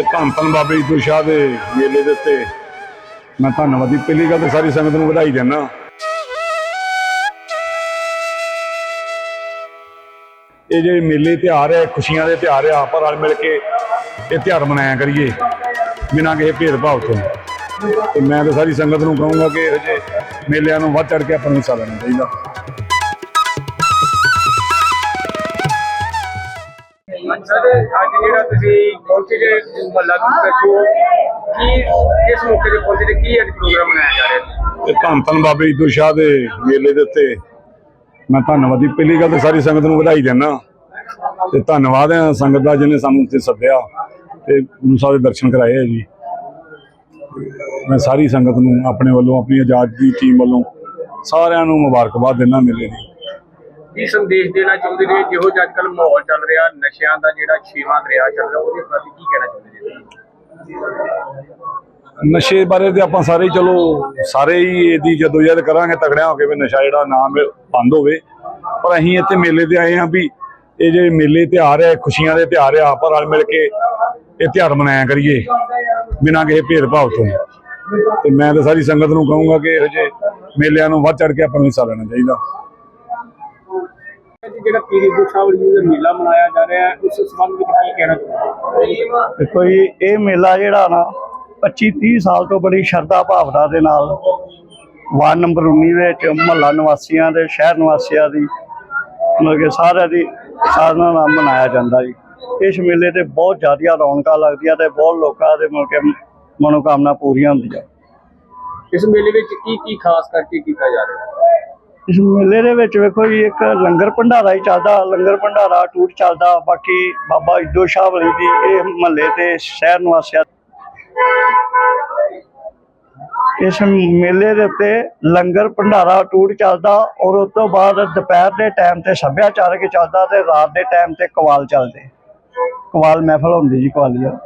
ਧੰਨ ਧੰਨ ਬਾਬੇ ਈਦੂ ਸ਼ਾਹ ਦੇ ਮੇਲੇ ਦੇ ਉੱਤੇ ਮੈਂ ਧੰਨਵਾਦੀ ਪਹਿਲੀ ਗੱਲ ਤਾਂ ਸਾਰੀ ਸੰਗਤ ਨੂੰ ਵਧਾਈ ਦਿੰਦਾ। ਇਹ ਜਿਹੜੇ ਮੇਲੇ ਤਿਉਹਾਰ ਹੈ, ਖੁਸ਼ੀਆਂ ਦੇ ਤਿਉਹਾਰ ਆ ਆਪਾਂ ਰਲ ਮਿਲ ਕੇ ਇਹ ਤਿਉਹਾਰ ਮਨਾਇਆ ਕਰੀਏ, ਬਿਨਾਂ ਕਿਸੇ ਭੇਦਭਾਵ ਤੋਂ। ਤੇ ਮੈਂ ਤਾਂ ਸਾਰੀ ਸੰਗਤ ਨੂੰ ਕਹੂੰਗਾ ਕਿ ਇਹੋ ਜਿਹੇ ਮੇਲਿਆਂ ਨੂੰ ਵੱਧ ਚੜ ਕੇ ਆਪਾਂ ਨੂੰ ਹਿੱਸਾ ਲੈਣਾ ਚਾਹੀਦਾ। ਸਰ ਅੱਜ ਜਿਹੜਾ ਤੁਸੀਂ ਪਹੁੰਚੇ ਜੇ ਮਹੱਲਾ ਨੂੰ ਦੇਖੋ ਕੀ ਕਿਸ ਮੌਕੇ ਤੇ ਪਹੁੰਚੇ ਤੇ ਕੀ ਅੱਜ ਪ੍ਰੋਗਰਾਮ ਮਨਾਇਆ ਜਾ ਰਿਹਾ ਤੇ ਧੰਨ ਧੰਨ ਬਾਬੇ ਈਦੂ ਸ਼ਾਹ ਦੇ ਮੇਲੇ ਦੇ ਉੱਤੇ ਮੈਂ ਧੰਨਵਾਦੀ ਪਹਿਲੀ ਗੱਲ ਤਾਂ ਸਾਰੀ ਸੰਗਤ ਨੂੰ ਵਧਾਈ ਦਿੰਦਾ। ਤੇ ਧੰਨਵਾਦ ਹੈ ਸੰਗਤ ਦਾ ਜਿਹਨੇ ਸਾਨੂੰ ਇੱਥੇ ਸੱਦਿਆ ਤੇ ਗੁਰੂ ਸਾਹਿਬ ਦੇ ਦਰਸ਼ਨ ਕਰਾਏ ਆ ਜੀ। ਮੈਂ ਸਾਰੀ ਸੰਗਤ ਨੂੰ ਆਪਣੇ ਵੱਲੋਂ ਆਪਣੀ ਆਜ਼ਾਦ ਦੀ ਟੀਮ ਵੱਲੋਂ ਸਾਰਿਆਂ ਨੂੰ ਮੁਬਾਰਕਬਾਦ ਦਿੰਦਾ ਮੇਲੇ ਦੀ। ਕੀ ਸੰਦੇਸ਼ ਦੇਣਾ ਚਾਹੁੰਦੇ ਨੇ? ਜਿਹੋ ਜਿਹਾ ਅੱਜ ਮਾਹੌਲ ਚੱਲ ਰਿਹਾ, ਨਸ਼ਿਆਂ ਦਾ ਜਿਹੜਾ ਛੇਵਾਂ ਦਰਿਆ ਚੱਲ ਰਿਹਾ, ਉਹਦੇ ਪ੍ਰਤੀ ਕੀ ਕਹਿਣਾ ਚਾਹੁੰਦੇ ਜੀ ਨਸ਼ੇ ਬਾਰੇ ਤੇ ਆਪਾਂ ਸਾਰੇ ਚਲੋ, ਸਾਰੇ ਹੀ ਇਹਦੀ ਜਦੋਜਹਿਦ ਕਰਾਂਗੇ ਤਗੜਿਆਂ ਹੋ ਕੇ ਵੀ ਨਸ਼ਾ ਜਿਹੜਾ ਨਾ ਬੰਦ ਹੋਵੇ। ਪਰ ਅਸੀਂ ਇੱਥੇ ਮੇਲੇ ਤੇ ਆਏ ਹਾਂ ਵੀ ਇਹ ਜਿਹੜੇ ਮੇਲੇ ਤਿਉਹਾਰ ਹੈ, ਖੁਸ਼ੀਆਂ ਦੇ ਤਿਉਹਾਰ ਆ ਆਪਾਂ ਰਲ ਮਿਲ ਕੇ ਇਹ ਤਿਉਹਾਰ ਮਨਾਇਆ ਕਰੀਏ, ਬਿਨਾਂ ਕਿਸੇ ਭੇਦਭਾਵ ਤੋਂ। ਤੇ ਮੈਂ ਤਾਂ ਸਾਰੀ ਸੰਗਤ ਨੂੰ ਕਹੂੰਗਾ ਕਿ ਇਹੋ ਜਿਹੇ ਮੇਲਿਆਂ ਨੂੰ ਵੱਧ ਚੜ ਕੇ ਆਪਾਂ ਨੂੰ ਹਿੱਸਾ ਲੈਣਾ ਚਾਹੀਦਾ। ਜਿਹੜਾ ਪੀਰੀ ਦੁਸ਼ਾਵਲੀ ਜੀ ਦਾ ਮੇਲਾ ਮਨਾਇਆ ਜਾ ਰਿਹਾ ਹੈ ਉਸ ਸੰਬੰਧ ਵਿੱਚ ਕੀ ਕਹਿਣਾ ਚਾਹੁੰਦੇ ਹੋ ਦੇਖੋ ਜੀ ਇਹ ਮੇਲਾ ਜਿਹੜਾ ਨਾ 25 30 ਸਾਲ ਤੋਂ ਬੜੀ ਸ਼ਰਧਾ ਭਾਵਨਾ ਦੇ ਨਾਲ ਵਾਰਡ ਨੰਬਰ 19 ਵਿੱਚ ਮਹੱਲਾ ਨਿਵਾਸੀਆਂ ਦੇ ਸ਼ਹਿਰ ਨਿਵਾਸੀਆਂ ਦੀ ਮਤਲਬ ਕਿ ਸਾਰਿਆਂ ਦੀ ਸਾਧਨਾ ਨਾਲ ਮਨਾਇਆ ਜਾਂਦਾ ਜੀ। ਇਸ ਮੇਲੇ ਤੇ ਬਹੁਤ ਜ਼ਿਆਦੀਆਂ ਰੌਣਕਾਂ ਲੱਗਦੀਆਂ ਤੇ ਬਹੁਤ ਲੋਕਾਂ ਦੇ ਮਤਲਬ ਕਿ ਮਨੋਕਾਮਨਾ ਪੂਰੀਆਂ ਹੁੰਦੀਆਂ। ਇਸ ਮੇਲੇ ਵਿੱਚ ਕੀ ਕੀ ਖਾਸ ਕਰਕੇ ਕੀਤਾ ਜਾ ਰਿਹਾ? ਹੈ ਇਸ ਮੇਲੇ ਦੇ ਵਿੱਚ ਵੇਖੋ ਜੀ, ਇੱਕ ਲੰਗਰ ਭੰਡਾਰਾ ਹੀ ਚੱਲਦਾ, ਲੰਗਰ ਭੰਡਾਰਾ ਟੂਟ ਚੱਲਦਾ, ਬਾਕੀ ਬਾਬਾ ਇਦੋ ਸ਼ਾਹ ਵਲੀ ਦੀ ਇਹ ਮਹੱਲੇ ਤੇ ਸ਼ਹਿਰ ਨਿਵਾਸੀਆਂ ਇਸ ਮੇਲੇ ਦੇ ਉੱਤੇ ਲੰਗਰ ਭੰਡਾਰਾ ਟੂਟ ਚੱਲਦਾ ਔਰ ਉਸ ਤੋਂ ਬਾਅਦ ਦੁਪਹਿਰ ਦੇ ਟਾਈਮ ਤੇ ਸੱਭਿਆਚਾਰਕ ਚੱਲਦਾ ਤੇ ਰਾਤ ਦੇ ਟਾਈਮ ਤੇ ਕਵਾਲ ਚੱਲਦੇ। ਕਵਾਲ ਮਹਿਫਲ ਹੁੰਦੀ ਜੀ, ਕਵਾਲੀਆ।